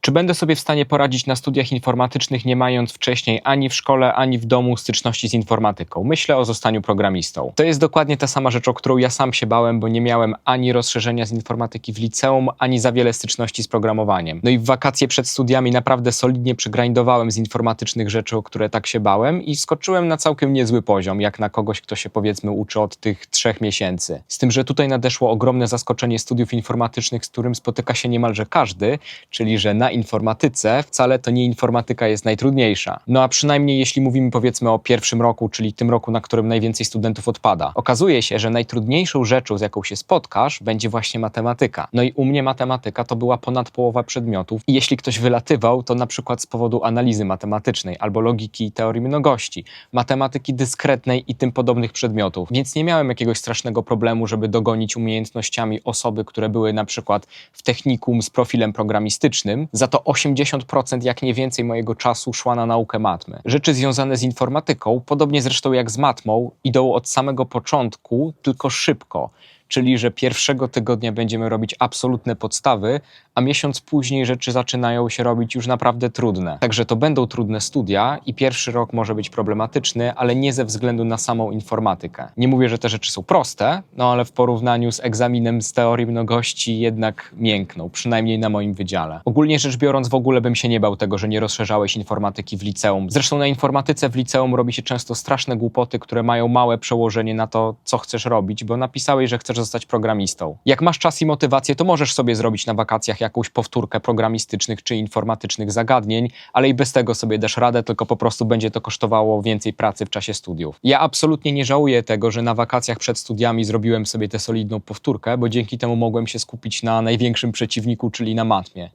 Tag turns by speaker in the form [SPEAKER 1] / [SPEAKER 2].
[SPEAKER 1] Czy będę sobie w stanie poradzić na studiach informatycznych, nie mając wcześniej ani w szkole, ani w domu styczności z informatyką? Myślę o zostaniu programistą. To jest dokładnie ta sama rzecz, o którą ja sam się bałem, bo nie miałem ani rozszerzenia z informatyki w liceum, ani za wiele styczności z programowaniem. No i w wakacje przed studiami naprawdę solidnie przygrindowałem z informatycznych rzeczy, o które tak się bałem i skoczyłem na całkiem niezły poziom, jak na kogoś, kto się powiedzmy uczy od tych trzech miesięcy. Z tym, że tutaj nadeszło ogromne zaskoczenie studiów informatycznych, z którym spotyka się niemalże każdy, czyli że informatyce wcale to nie informatyka jest najtrudniejsza. No a przynajmniej jeśli mówimy powiedzmy o pierwszym roku, czyli tym roku, na którym najwięcej studentów odpada. Okazuje się, że najtrudniejszą rzeczą, z jaką się spotkasz, będzie właśnie matematyka. No i u mnie matematyka to była ponad połowa przedmiotów i jeśli ktoś wylatywał, to na przykład z powodu analizy matematycznej albo logiki i teorii mnogości, matematyki dyskretnej i tym podobnych przedmiotów. Więc nie miałem jakiegoś strasznego problemu, żeby dogonić umiejętnościami osoby, które były na przykład w technikum z profilem programistycznym. Za to 80% jak nie więcej mojego czasu szła na naukę matmy. Rzeczy związane z informatyką, podobnie zresztą jak z matmą, idą od samego początku, tylko szybko. Czyli, że pierwszego tygodnia będziemy robić absolutne podstawy, a miesiąc później rzeczy zaczynają się robić już naprawdę trudne. Także to będą trudne studia i pierwszy rok może być problematyczny, ale nie ze względu na samą informatykę. Nie mówię, że te rzeczy są proste, no ale w porównaniu z egzaminem z teorii mnogości jednak miękną, przynajmniej na moim wydziale. Ogólnie rzecz biorąc, w ogóle bym się nie bał tego, że nie rozszerzałeś informatyki w liceum. Zresztą na informatyce w liceum robi się często straszne głupoty, które mają małe przełożenie na to, co chcesz robić, bo napisałeś, że chcesz zostać programistą. Jak masz czas i motywację, to możesz sobie zrobić na wakacjach jakąś powtórkę programistycznych czy informatycznych zagadnień, ale i bez tego sobie dasz radę, tylko po prostu będzie to kosztowało więcej pracy w czasie studiów. Ja absolutnie nie żałuję tego, że na wakacjach przed studiami zrobiłem sobie tę solidną powtórkę, bo dzięki temu mogłem się skupić na największym przeciwniku, czyli na matmie.